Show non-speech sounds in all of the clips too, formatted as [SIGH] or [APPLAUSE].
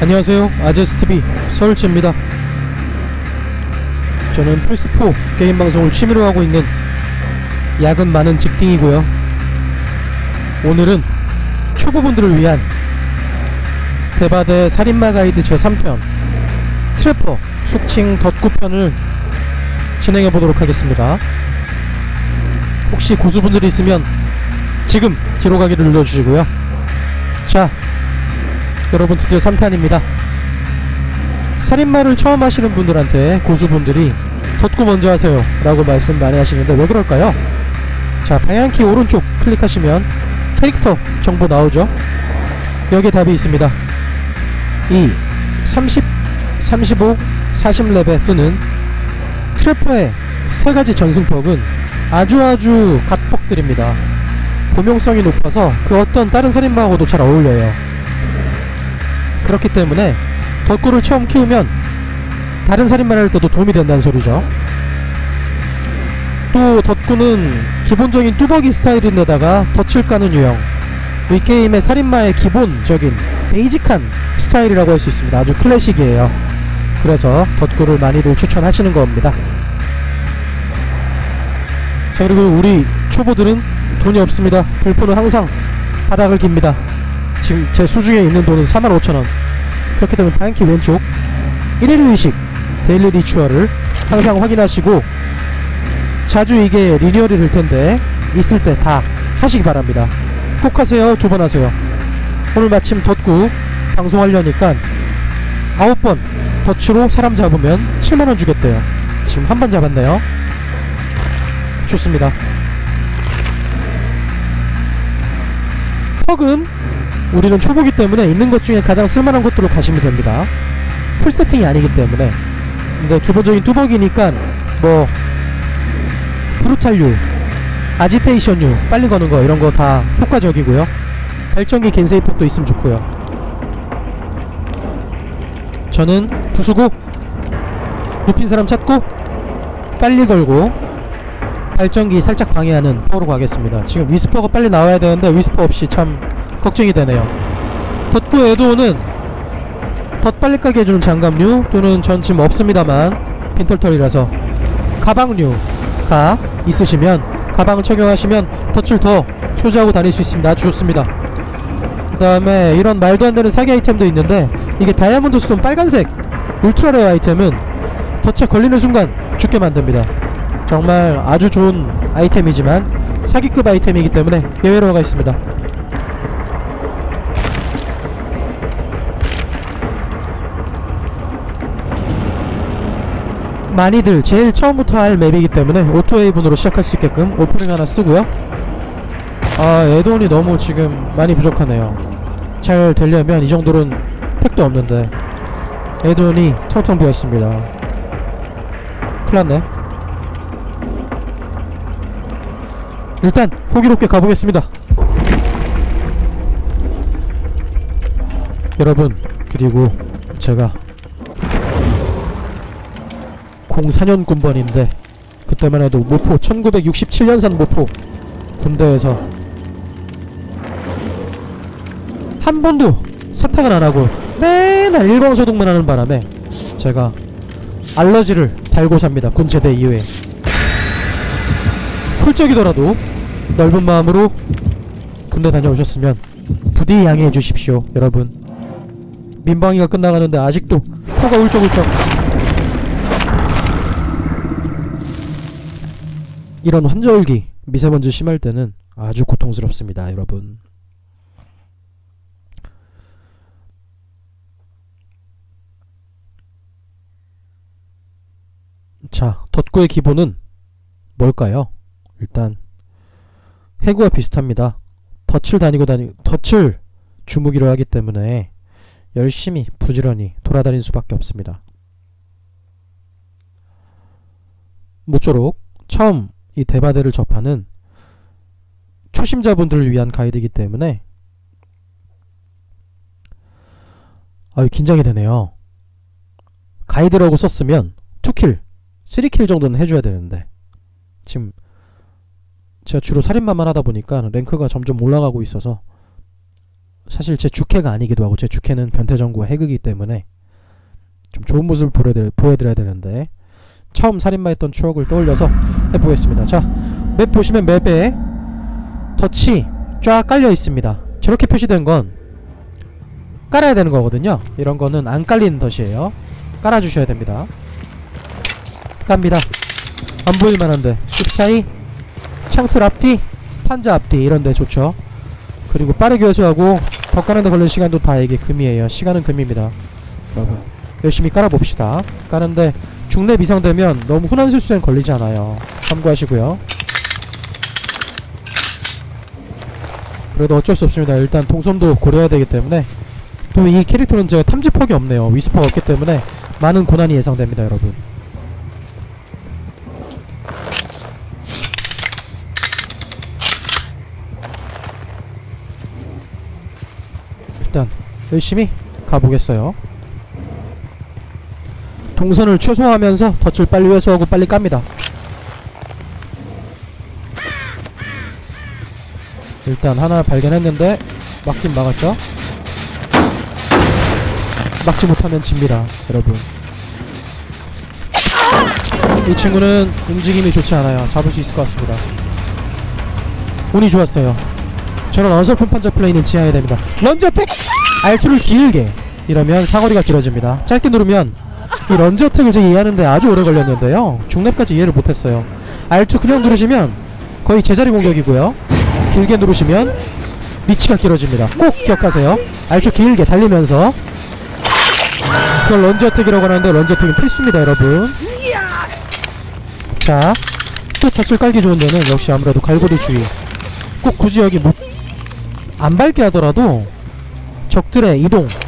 안녕하세요. 아제스TV 서울치입니다. 저는 플스4 게임 방송을 취미로 하고 있는 야근 많은 직딩이고요. 오늘은 초보분들을 위한 대바대 살인마 가이드 제3편 트래퍼 속칭 덧구편을 진행해 보도록 하겠습니다. 혹시 고수분들이 있으면 지금 뒤로 가기를 눌러주시고요. 자 여러분 드디어 3탄입니다. 살인마를 처음 하시는 분들한테 고수분들이 덧구 먼저 하세요 라고 말씀 많이 하시는데 왜 그럴까요? 자 방향키 오른쪽 클릭하시면 캐릭터 정보 나오죠? 여기에 답이 있습니다. 이 30, 35, 40렙에 뜨는 트래퍼의 세 가지 전승법은 아주 아주 갓폭들입니다. 범용성이 높아서 그 어떤 다른 살인마하고도 잘 어울려요 그렇기 때문에 덧구를 처음 키우면 다른 살인마를 할 때도 도움이 된다는 소리죠. 또 덧구는 기본적인 뚜벅이 스타일인데다가 덫을 까는 유형 이 게임의 살인마의 기본적인 베이직한 스타일이라고 할 수 있습니다. 아주 클래식이에요. 그래서 덧구를 많이들 추천하시는 겁니다. 자 그리고 우리 초보들은 돈이 없습니다. 불포는 항상 바닥을 깁니다 지금 제 수중에 있는 돈은 45,000원. 그렇기 때문에 방향키 왼쪽 1일 의식 데일리 리추얼을 항상 확인하시고 자주 이게 리니얼일 텐데 있을 때 다 하시기 바랍니다. 꼭 하세요. 두 번 하세요. 오늘 마침 덧구 방송하려니까 9번 덫으로 사람 잡으면 7만원 주겠대요. 지금 한 번 잡았네요. 좋습니다. 퍽은 우리는 초보기 때문에 있는 것 중에 가장 쓸만한 것들로 가시면 됩니다. 풀 세팅이 아니기 때문에. 근데 기본적인 뚜벅이니까 뭐 브루탈류 아지테이션류 빨리 거는 거 이런 거 다 효과적이고요. 발전기 겐세이 폭도 있으면 좋고요. 저는 부수고 눕힌 사람 찾고 빨리 걸고 발전기 살짝 방해하는 포로 가겠습니다. 지금 위스퍼가 빨리 나와야 되는데 위스퍼 없이 참 걱정이 되네요. 덧구 에도는 덧 빨리 까게 해주는 장갑류 또는 전 지금 없습니다만 빈털털이라서 가방류가 있으시면 가방을 착용하시면 덫을 더 소지하고 다닐 수 있습니다. 아주 좋습니다. 그 다음에 이런 말도 안 되는 사기 아이템도 있는데 이게 다이아몬드 스톤 빨간색 울트라 레어 아이템은 덫에 걸리는 순간 죽게 만듭니다. 정말 아주 좋은 아이템이지만 사기급 아이템이기 때문에 예외로가 있습니다 많이들 제일 처음부터 할 맵이기 때문에 오토웨이븐으로 시작할 수 있게끔 오프닝 하나 쓰고요. 아 에드온이 너무 지금 많이 부족하네요. 잘 되려면 이 정도는 팩도 없는데 에드온이 텅텅 비었습니다. 큰일났네. 일단 호기롭게 가보겠습니다. 여러분 그리고 제가 04년 군번인데 그때만 해도 모포 1967년산 모포 군대에서 한 번도 세탁을 안하고 맨날 일광소독만 하는 바람에 제가 알러지를 달고 삽니다 군제대 이후에. 훌쩍이더라도 넓은 마음으로 군대 다녀오셨으면 부디 양해해 주십시오 여러분. 민방위가 끝나가는데 아직도 코가 울적울적 이런 환절기 미세먼지 심할 때는 아주 고통스럽습니다 여러분. 자 덧구의 기본은 뭘까요? 일단 해구와 비슷합니다. 덫을 다니고 다니 덫을 주무기로 하기 때문에 열심히 부지런히 돌아다닐 수밖에 없습니다. 모쪼록 처음 이 대바대를 접하는 초심자분들을 위한 가이드이기 때문에 아유 긴장이 되네요. 가이드라고 썼으면 2킬 3킬 정도는 해줘야 되는데 지금 제가 주로 살인마만 하다 보니까 랭크가 점점 올라가고 있어서 사실 제 주캐가 아니기도 하고 제 주캐는 변태정구 해그이기 때문에 좀 좋은 모습을 보여드려, 보여드려야 되는데 처음 살인마했던 추억을 떠올려서 해보겠습니다. 자, 맵 보시면 맵에 덫이 쫙 깔려 있습니다. 저렇게 표시된 건 깔아야 되는 거거든요. 이런 거는 안 깔리는 덫이에요. 깔아주셔야 됩니다. 깝니다. 안 보일 만 한데 숲 사이, 창틀 앞뒤, 판자 앞뒤 이런데 좋죠. 그리고 빠르게 회수하고 더 까는데 걸리는 시간도 다 이게 금이에요. 시간은 금입니다. 여러분 열심히 깔아봅시다. 까는데 중렙 이상 되면 너무 흔한 실수엔 걸리지 않아요. 참고하시고요. 그래도 어쩔 수 없습니다. 일단 동선도 고려해야 되기 때문에 또 이 캐릭터는 제가 탐지폭이 없네요. 위스퍼가 없기 때문에 많은 고난이 예상됩니다, 여러분. 일단 열심히 가보겠어요. 동선을 최소화하면서 덫을 빨리 회수하고 빨리 깝니다. 일단 하나 발견했는데 막긴 막았죠? 막지 못하면 집니다, 여러분. 이 친구는 움직임이 좋지 않아요. 잡을 수 있을 것 같습니다. 운이 좋았어요. 저런 어설픈 판자 플레이는 지향해야 됩니다. 런지 어택! R2를 길게 이러면 사거리가 길어집니다. 짧게 누르면 이 런지 어택을 제가 이해하는데 아주 오래 걸렸는데요. 중렙까지 이해를 못했어요. R2 그냥 누르시면 거의 제자리 공격이고요. 길게 누르시면 리치가 길어집니다. 꼭 기억하세요. R2 길게 달리면서 그걸 런지 어택이라고 하는데 런지 어택은 필수입니다 여러분 자, 또 덫을 깔기 좋은 데는 역시 아무래도 갈고리 주의 꼭 굳이 여기 못, 안 밟게 하더라도 적들의 이동 구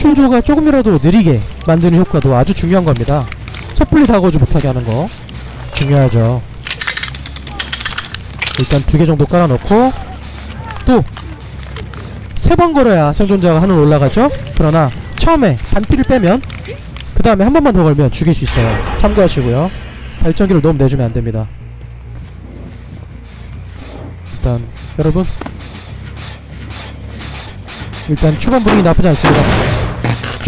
출조가 조금이라도 느리게 만드는 효과도 아주 중요한 겁니다. 섣불리 다가오지 못하게 하는 거 중요하죠. 일단 두 개 정도 깔아놓고 또 세 번 걸어야 생존자가 하늘 올라가죠? 그러나 처음에 반피를 빼면 그 다음에 한 번만 더 걸면 죽일 수 있어요. 참고하시고요. 발전기를 너무 내주면 안됩니다. 일단 여러분. 일단 초반 분위기 나쁘지 않습니다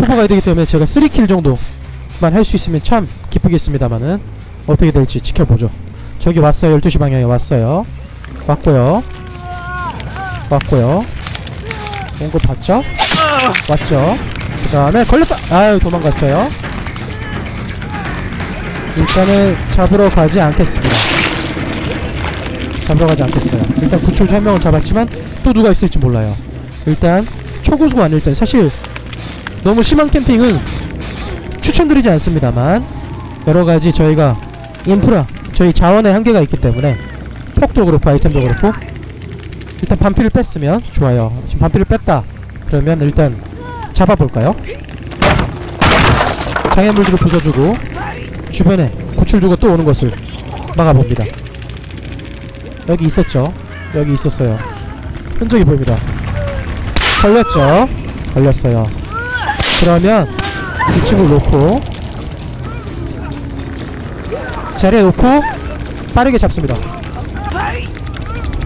초보가 되기 때문에 제가 3킬 정도만 할 수 있으면 참 기쁘겠습니다만은 어떻게 될지 지켜보죠. 저기 왔어요. 12시 방향에 왔어요. 왔고요. 왔고요. 온 거 봤죠? 왔죠? 그 다음에 걸렸다! 아유 도망갔어요. 일단은 잡으러 가지 않겠습니다. 잡으러 가지 않겠어요. 일단 구출자 한 명을 잡았지만 또 누가 있을지 몰라요. 일단 초고수가 아닐 땐 사실 너무 심한 캠핑은 추천드리지 않습니다만 여러가지 저희가 인프라 저희 자원의 한계가 있기 때문에 폭도 그렇고 아이템도 그렇고 일단 반피를 뺐으면 좋아요. 지금 반피를 뺐다. 그러면 일단 잡아볼까요? 장애물들을 부숴주고 주변에 구출주가 또 오는 것을 막아봅니다. 여기 있었죠? 여기 있었어요. 흔적이 보입니다. 걸렸죠? 걸렸어요 그러면 이 친구를 놓고 자리에 놓고 빠르게 잡습니다.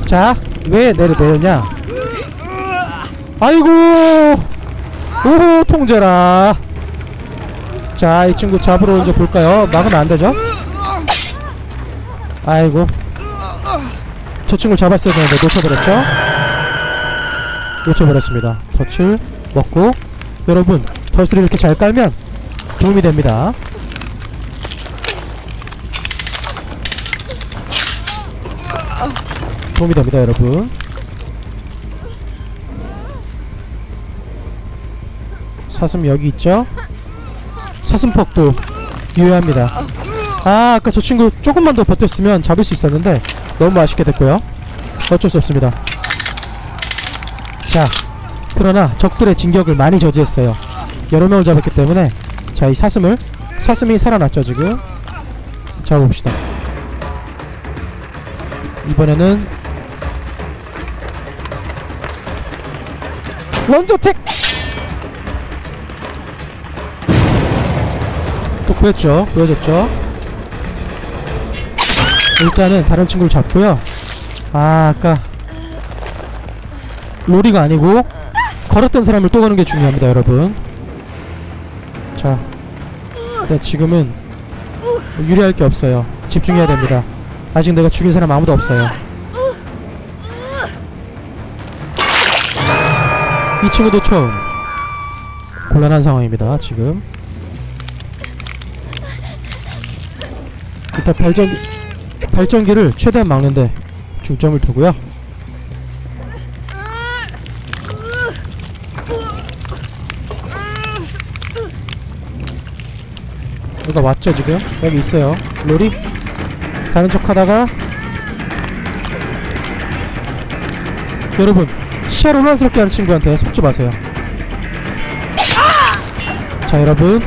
자 왜 내려 내렸냐? 아이고! 오호 통제라. 자 이 친구 잡으러 이제 볼까요? 막으면 안되죠? 아이고. 저 친구를 잡았어야 되는데 놓쳐버렸죠? 놓쳐버렸습니다. 덫을 먹고. 여러분 덫을 이렇게 잘 깔면 도움이 됩니다. 도움이 됩니다 여러분. 사슴 여기 있죠? 사슴퍽도 유효합니다. 아 아까 저 친구 조금만 더 버텼으면 잡을 수 있었는데 너무 아쉽게 됐고요. 어쩔 수 없습니다. 자 그러나 적들의 진격을 많이 저지했어요 여러 명을 잡았기 때문에 자 이 사슴을 사슴이 살아났죠 지금. 잡아봅시다. 이번에는 런저택! 또 보였죠? 보여줬죠? 일단은 다른 친구를 잡고요. 아 아까 로리가 아니고 걸었던 사람을 또 거는 게 중요합니다 여러분 자 일단 지금은 유리할 게 없어요. 집중해야 됩니다. 아직 내가 죽인 사람 아무도 없어요. 이 친구도 처음 곤란한 상황입니다 지금. 일단 발전기 발전기를 최대한 막는데 중점을 두고요 누가 왔죠 지금? 여기 있어요. 로리? 가는 척 하다가. 여러분 시야를 혼란스럽게 하는 친구한테 속지 마세요. 자 여러분.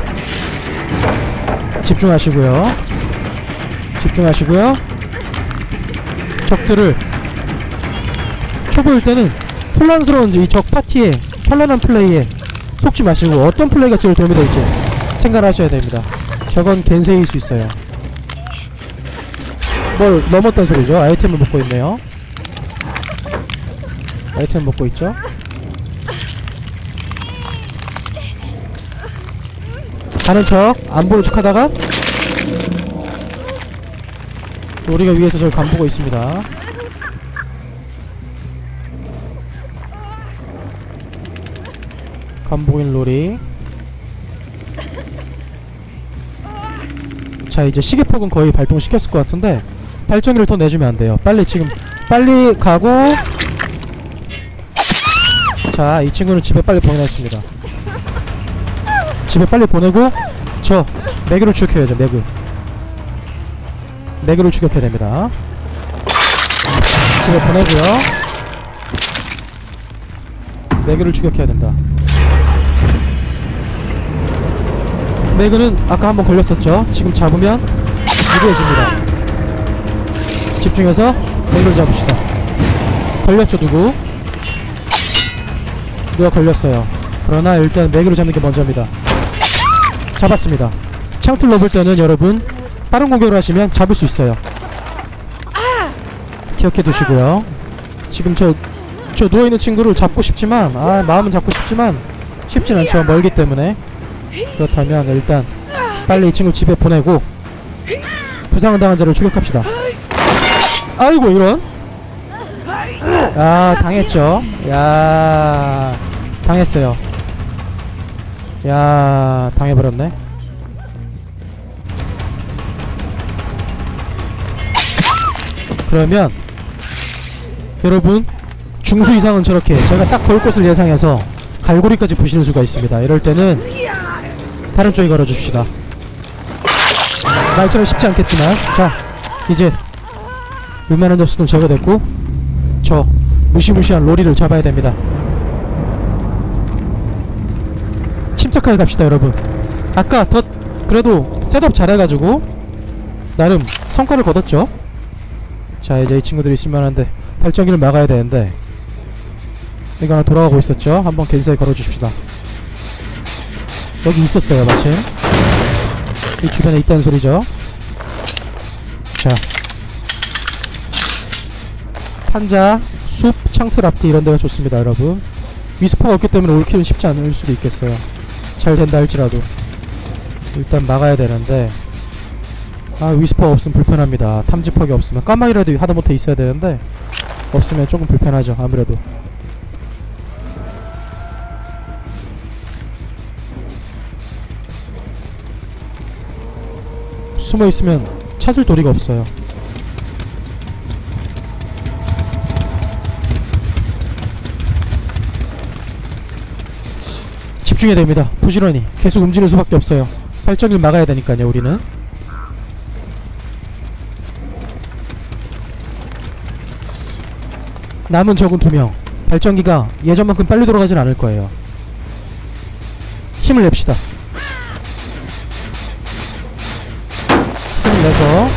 집중하시고요. 집중하시고요. 적들을. 초보일 때는 혼란스러운 이 적 파티에 현란한 플레이에 속지 마시고 어떤 플레이가 제일 도움이 될지 생각을 하셔야 됩니다 저건 겐세일 수 있어요. 뭘 넘었단 소리죠? 아이템을 먹고 있네요. 아이템 먹고 있죠? 가는 척 안 보는 척 하다가 우리가 위에서 저를 간보고 있습니다. 간보인 로리 자 이제 시계폭은 거의 발동시켰을 것 같은데 발전기를 더 내주면 안 돼요. 빨리 지금 빨리 가고. 자 이 친구는 집에 빨리 보내놨습니다. 집에 빨리 보내고 저 매그를 추격해야죠 매그 매그를 추격해야 됩니다. 집에 보내고요. 매그를 추격해야 된다 매그는 아까 한번 걸렸었죠? 지금 잡으면 무리해집니다. 집중해서 매그를 잡읍시다. 걸렸죠 누구? 누가 걸렸어요? 그러나 일단 매그를 잡는 게 먼저입니다. 잡았습니다. 창틀 넘을 때는 여러분 빠른 공격을 하시면 잡을 수 있어요. 기억해 두시고요. 지금 저, 저 누워있는 친구를 잡고 싶지만 아 마음은 잡고 싶지만 쉽진 않죠. 멀기 때문에 그렇다면 일단 빨리 이 친구 집에 보내고 부상을 당한 자를 추격합시다. 아이고 이런? 아 당했죠. 야 당했어요. 야 당해버렸네. 그러면 여러분 중수 이상은 저렇게 제가 딱걸 곳을 예상해서 갈고리까지 부시는 수가 있습니다. 이럴 때는 다른 쪽에 걸어줍시다. 말처럼 쉽지 않겠지만 자 이제 웬만한 접수는 제거됐고 저 무시무시한 로리를 잡아야 됩니다. 침착하게 갑시다 여러분. 아까 더 그래도 셋업 잘해가지고 나름 성과를 거뒀죠? 자 이제 이 친구들이 있을만한데 발전기를 막아야 되는데 이거 하나 돌아가고 있었죠? 한번 겐사에 걸어주십시다 여기 있었어요 마침. 이 주변에 있다는 소리죠. 자. 판자, 숲, 창틀 앞뒤 이런 데가 좋습니다 여러분. 위스퍼가 없기 때문에 올킬은 쉽지 않을 수도 있겠어요. 잘 된다 할지라도. 일단 막아야 되는데. 아 위스퍼 없으면 불편합니다. 탐지퍽이 없으면. 까마귀라도 하다못해 있어야 되는데 없으면 조금 불편하죠 아무래도 숨어있으면 찾을 도리가 없어요. 집중해야 됩니다. 부지런히. 계속 움직일 수밖에 없어요. 발전기를 막아야 되니까요 우리는. 남은 적은 두명. 발전기가 예전만큼 빨리 돌아가진 않을 거예요. 힘을 냅시다 내서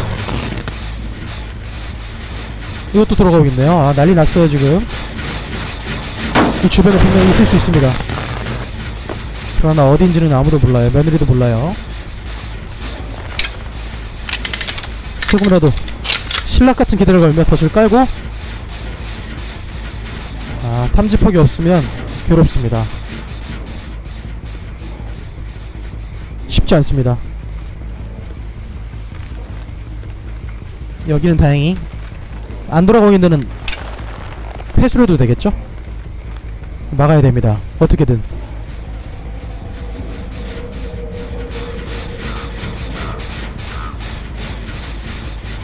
이것도 돌아가고 있네요. 아 난리 났어요 지금. 이 주변에 분명히 있을 수 있습니다. 그러나 어딘지는 아무도 몰라요. 며느리도 몰라요. 조금이라도 신락 같은 기대를 걸며 덫을 깔고 아 탐지폭이 없으면 괴롭습니다. 쉽지 않습니다 여기는 다행히 안 돌아가고 있는 데는 회수로도 되겠죠? 막아야 됩니다. 어떻게든.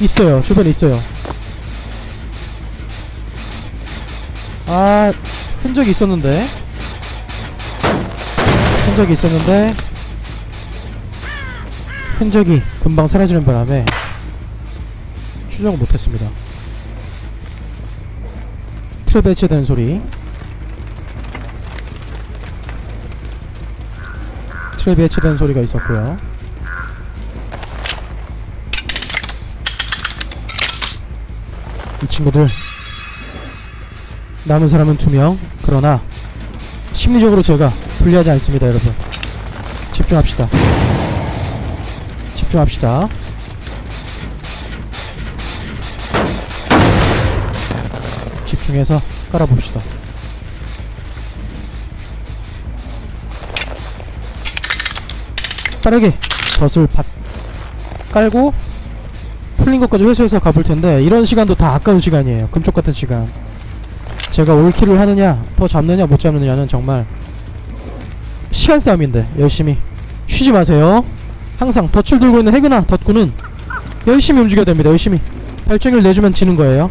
있어요. 주변에 있어요. 아 흔적이 있었는데. 흔적이 있었는데. 흔적이 금방 사라지는 바람에 추적을 못했습니다. 틀 배치되는 소리. 틀 배치되는 소리가 있었고요. 이 친구들 남은 사람은 두 명. 그러나 심리적으로 제가 불리하지 않습니다 여러분. 집중합시다. 집중합시다 중해서 깔아봅시다. 빠르게 덫을 받 깔고 풀린 것까지 회수해서 가볼 텐데 이런 시간도 다 아까운 시간이에요. 금쪽 같은 시간. 제가 올킬을 하느냐 더 잡느냐 못 잡느냐는 정말 시간 싸움인데 열심히 쉬지 마세요. 항상 덫을 들고 있는 해그나 덫구는 열심히 움직여야 됩니다. 열심히. 발전기를 내주면 지는 거예요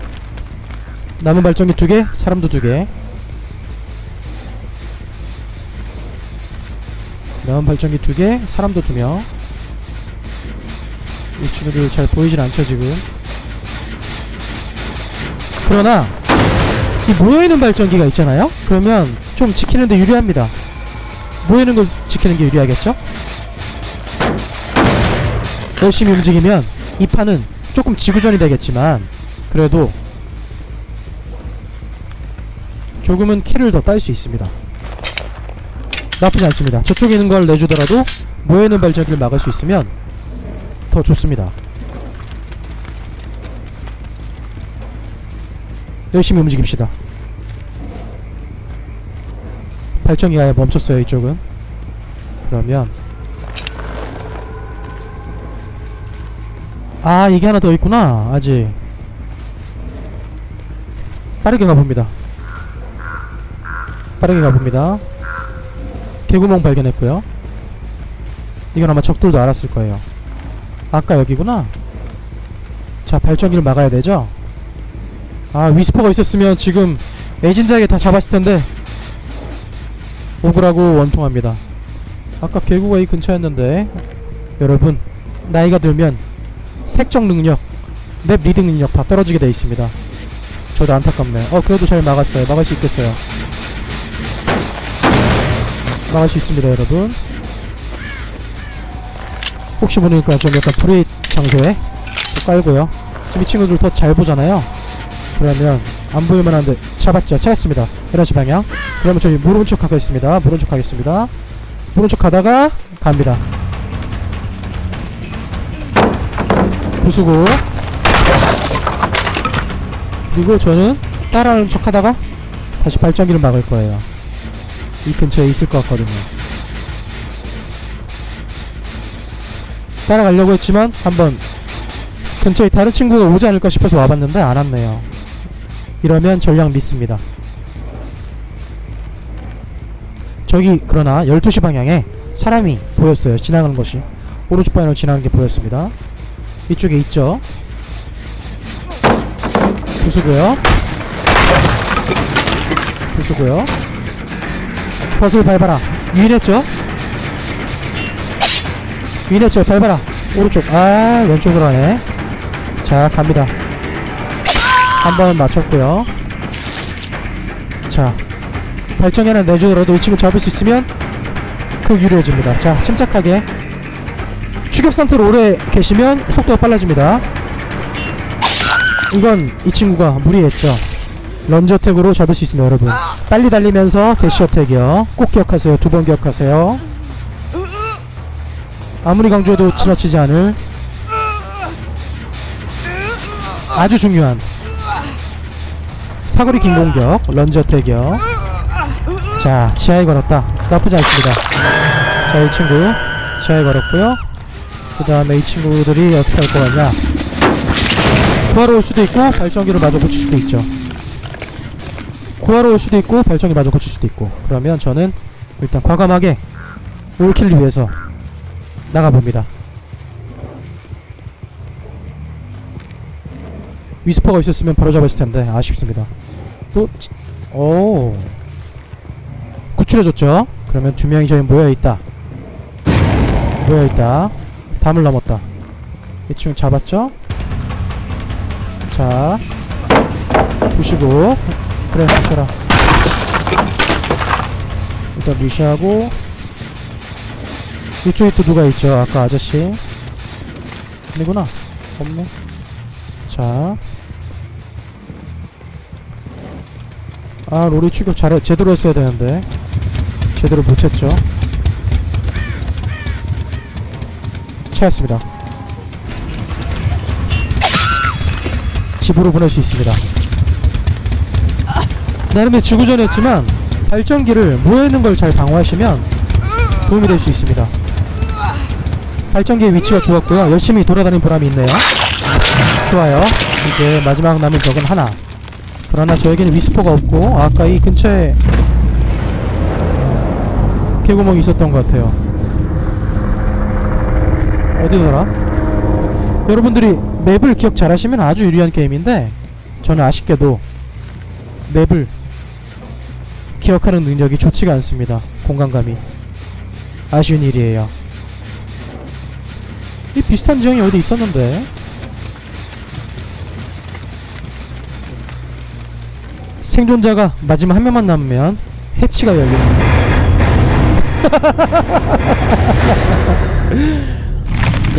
남은 발전기 두개 사람도 두개. 남은 발전기 두개 사람도 두명. 이 친구들 잘 보이진 않죠 지금? 그러나 이 모여있는 발전기가 있잖아요? 그러면 좀 지키는데 유리합니다. 모이는 걸 지키는 게 유리하겠죠? 열심히 움직이면 이 판은 조금 지구전이 되겠지만 그래도 조금은 키를 더 딸 수 있습니다. 나쁘지 않습니다. 저쪽에 있는 걸 내주더라도 모여있는 발전기를 막을 수 있으면 더 좋습니다. 열심히 움직입시다. 발전기가 아예 멈췄어요 이쪽은. 그러면 아 이게 하나 더 있구나 아직. 빠르게 가봅니다 빠르게 가봅니다. 개구멍 발견했고요. 이건 아마 적들도 알았을 거예요. 아까 여기구나. 자 발전기를 막아야 되죠? 아 위스퍼가 있었으면 지금 에진자에게 다 잡았을 텐데. 오그라고 원통합니다. 아까 개구가 이 근처였는데 여러분 나이가 들면 색적 능력 맵 리딩 능력 다 떨어지게 돼 있습니다. 저도 안타깝네 어 그래도 잘 막았어요. 막을 수 있겠어요 막을 수 있습니다 여러분. 혹시 모르니까 좀 약간 프레이 장소에 또 깔고요. 지금 이 친구들 더 잘 보잖아요. 그러면 안 보일만 한데 잡았죠. 찾았습니다. 11시 방향. 그러면 저희 모른 척 하겠습니다. 모른 척 하겠습니다. 모른 척 하다가 갑니다. 부수고. 그리고 저는 따라하는 척 하다가 다시 발전기를 막을 거예요 이 근처에 있을 것 같거든요. 따라가려고 했지만 한번 근처에 다른 친구가 오지 않을까 싶어서 와봤는데 안 왔네요. 이러면 전략 믿습니다. 저기 그러나 12시 방향에 사람이 보였어요. 지나가는 것이. 오른쪽 방향으로 지나가는 게 보였습니다. 이쪽에 있죠? 부수고요. 부수고요 덫을 밟아라. 유인했죠? 유인했죠? 밟아라. 오른쪽. 아 왼쪽으로 하네. 자 갑니다. 한 번 맞췄고요. 자 발전기 하나 내주더라도 이 친구 잡을 수 있으면 그 유리해집니다. 자 침착하게. 추격 상태로 오래 계시면 속도가 빨라집니다. 이건 이 친구가 무리했죠 런지 어택으로 잡을 수 있습니다 여러분. 빨리 달리면서 대시 어택이요. 꼭 기억하세요. 두 번 기억하세요. 아무리 강조해도 지나치지 않을 아주 중요한 사거리 긴 공격 런저 태격 자 지하에 걸었다. 나쁘지 않습니다. 자 이 친구 지하에 걸었고요. 그 다음에 이 친구들이 어떻게 할 것 같냐? 구하러 올 수도 있고 발전기를 마저 고칠 수도 있죠 구하러 올 수도 있고 발전기 마저 고칠 수도 있고. 그러면 저는 일단 과감하게 올킬을 위해서 나가봅니다. 위스퍼가 있었으면 바로 잡았을 텐데 아쉽습니다. 또 지- 오 구출해줬죠? 그러면 두 명이 저기 모여있다. 모여있다. 담을 넘었다. 이 친구 잡았죠? 자 부시고 그래 맞춰라 일단 무시하고 이쪽에 또 누가 있죠 아까 아저씨 아니구나 없네 자 아, 로리 추격 잘해, 제대로 했어야 되는데. 제대로 못 쳤죠. 차였습니다. 집으로 보낼 수 있습니다. 나름의 지구전이었지만, 발전기를 모여있는 걸 잘 방어하시면 도움이 될 수 있습니다. 발전기의 위치가 좋았고요. 열심히 돌아다닌 보람이 있네요. 좋아요. 이제 마지막 남은 적은 하나. 그러나 저에게는 위스퍼가 없고 아까 이 근처에 개구멍이 있었던 것 같아요 어디더라? 여러분들이 맵을 기억 잘하시면 아주 유리한 게임인데 저는 아쉽게도 맵을 기억하는 능력이 좋지가 않습니다 공간감이 아쉬운 일이에요 이 비슷한 지형이 어디 있었는데 생존자가 마지막 한 명만 남으면 해치가 열립니다.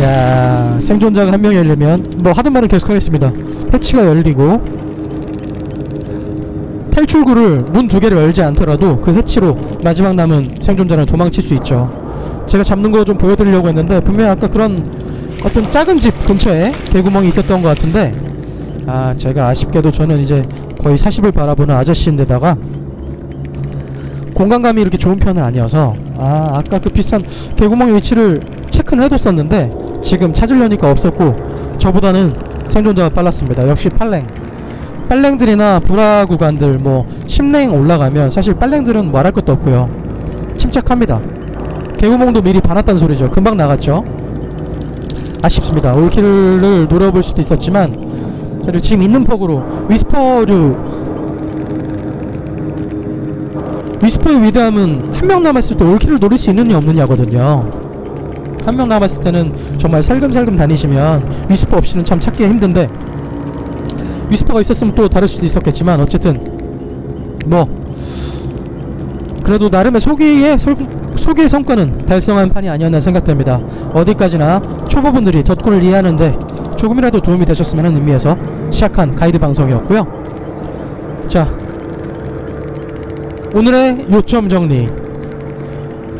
[LAUGHS] 야 생존자가 한 명 열리면 뭐 하던 말을 계속하겠습니다. 해치가 열리고 탈출구를 문 두 개를 열지 않더라도 그 해치로 마지막 남은 생존자는 도망칠 수 있죠. 제가 잡는 거 좀 보여드리려고 했는데 분명히 아까 그런 어떤 작은 집 근처에 개구멍이 있었던 것 같은데 아 제가 아쉽게도 저는 이제 거의 40을 바라보는 아저씨인데다가 공간감이 이렇게 좋은 편은 아니어서 아 아까 그 비슷한 개구멍의 위치를 체크는 해뒀었는데 지금 찾으려니까 없었고 저보다는 생존자가 빨랐습니다 역시 빨랭 빨랭들이나 불화 구간들 뭐 10랭 올라가면 사실 빨랭들은 말할 것도 없고요. 침착합니다. 개구멍도 미리 봐놨다는 소리죠. 금방 나갔죠? 아쉽습니다. 올킬을 노려볼 수도 있었지만 저를 지금 있는 폭으로 위스퍼류 위스퍼의 위대함은 한 명 남았을 때 올킬을 노릴 수 있느냐 없느냐거든요. 한 명 남았을 때는 정말 살금살금 다니시면 위스퍼 없이는 참 찾기가 힘든데 위스퍼가 있었으면 또 다를 수도 있었겠지만 어쨌든 뭐 그래도 나름의 소기의 설, 소기의 성과는 달성한 판이 아니었나 생각됩니다 어디까지나 초보분들이 덧골을 이해하는데 조금이라도 도움이 되셨으면 하는 의미에서 시작한 가이드 방송이었고요. 자, 오늘의 요점 정리.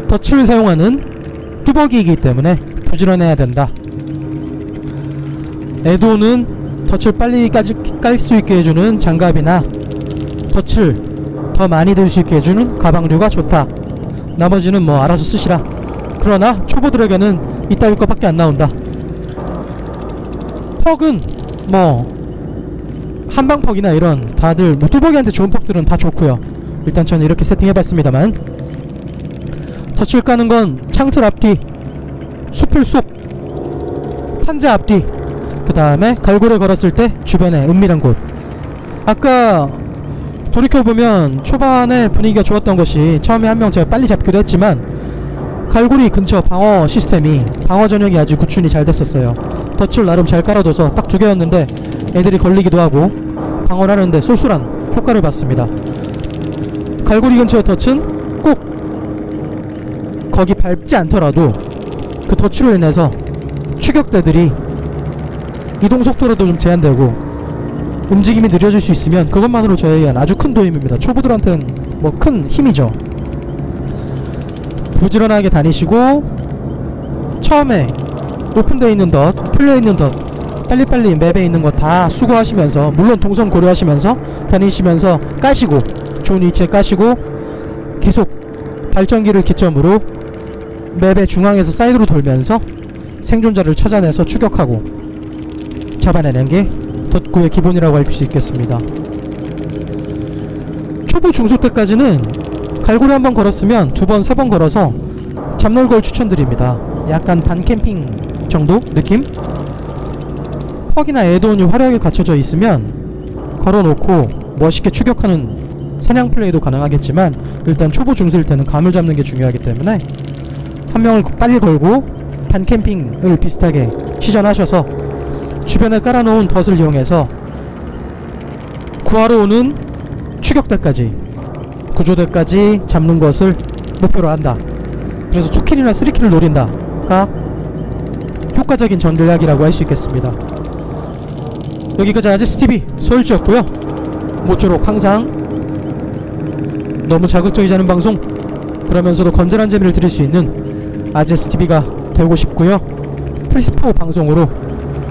덫을 사용하는 뚜벅이이기 때문에 부지런해야 된다. 에도는 덫을 빨리 깔수 있게 해주는 장갑이나 덫을 더 많이 들 수 있게 해주는 가방류가 좋다. 나머지는 뭐 알아서 쓰시라. 그러나 초보들에게는 이따위 거밖에 안 나온다. 퍽은 뭐 한방퍽이나 이런 다들 뭐 뚜벅이한테 좋은 퍽들은 다 좋고요 일단 저는 이렇게 세팅해봤습니다만 덫을 까는 건 창틀 앞뒤 수풀 속 판자 앞뒤 그 다음에 갈고리를 걸었을 때 주변에 은밀한 곳. 아까 돌이켜보면 초반에 분위기가 좋았던 것이 처음에 한 명 제가 빨리 잡기도 했지만 갈고리 근처 방어 시스템이 방어 전역이 아주 구축이 잘 됐었어요. 덫을 나름 잘 깔아둬서 딱 두 개였는데 애들이 걸리기도 하고 방어를 하는데 쏠쏠한 효과를 봤습니다. 갈고리 근처의 덫은 꼭 거기 밟지 않더라도 그 덫으로 인해서 추격대들이 이동 속도라도 좀 제한되고 움직임이 느려질 수 있으면 그것만으로 저에겐 아주 큰 도움입니다. 초보들한테는 뭐큰 힘이죠. 부지런하게 다니시고 처음에 오픈되어 있는 덫, 풀려 있는 덫 빨리빨리 맵에 있는 거 다 수거하시면서 물론 동선 고려하시면서 다니시면서 까시고 좋은 위치에 까시고 계속 발전기를 기점으로 맵의 중앙에서 사이드로 돌면서 생존자를 찾아내서 추격하고 잡아내는 게 덧구의 기본이라고 할 수 있겠습니다. 초보 중소 때까지는 갈고리 한 번 걸었으면 두 번, 세 번 걸어서 잡놀 걸 추천드립니다. 약간 반캠핑 정도 느낌? 퍽이나 에드온이 화려하게 갖춰져 있으면 걸어놓고 멋있게 추격하는 사냥 플레이도 가능하겠지만 일단 초보 중소일 때는 감을 잡는 게 중요하기 때문에 한 명을 빨리 걸고 반캠핑을 비슷하게 시전하셔서 주변에 깔아놓은 덫을 이용해서 구하러 오는 추격대까지 구조대까지 잡는 것을 목표로 한다. 그래서 2킬이나 3킬을 노린다가 효과적인 전략이라고 할 수 있겠습니다. 여기까지 아제스TV 소일주였고요 모쪼록 항상 너무 자극적이지 않은 방송 그러면서도 건전한 재미를 드릴 수 있는 아제스TV가 되고 싶고요 프리스포 방송으로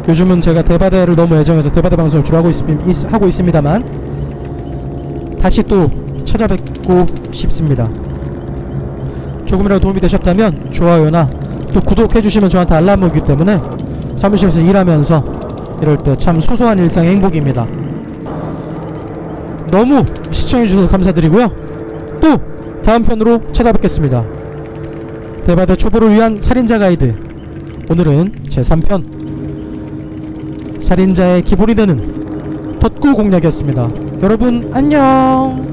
요즘은 제가 대바대를 너무 애정해서 대바대 방송을 주로 하고, 있, 있, 하고 있습니다만 다시 또 찾아뵙고 싶습니다 조금이라도 도움이 되셨다면 좋아요나 또 구독해주시면 저한테 알람 오기 때문에 사무실에서 일하면서 이럴 때 참 소소한 일상의 행복입니다. 너무 시청해주셔서 감사드리고요. 또 다음 편으로 찾아뵙겠습니다. 대바대 초보를 위한 살인자 가이드 오늘은 제3편 살인자의 기본이 되는 덧구 공략이었습니다. 여러분 안녕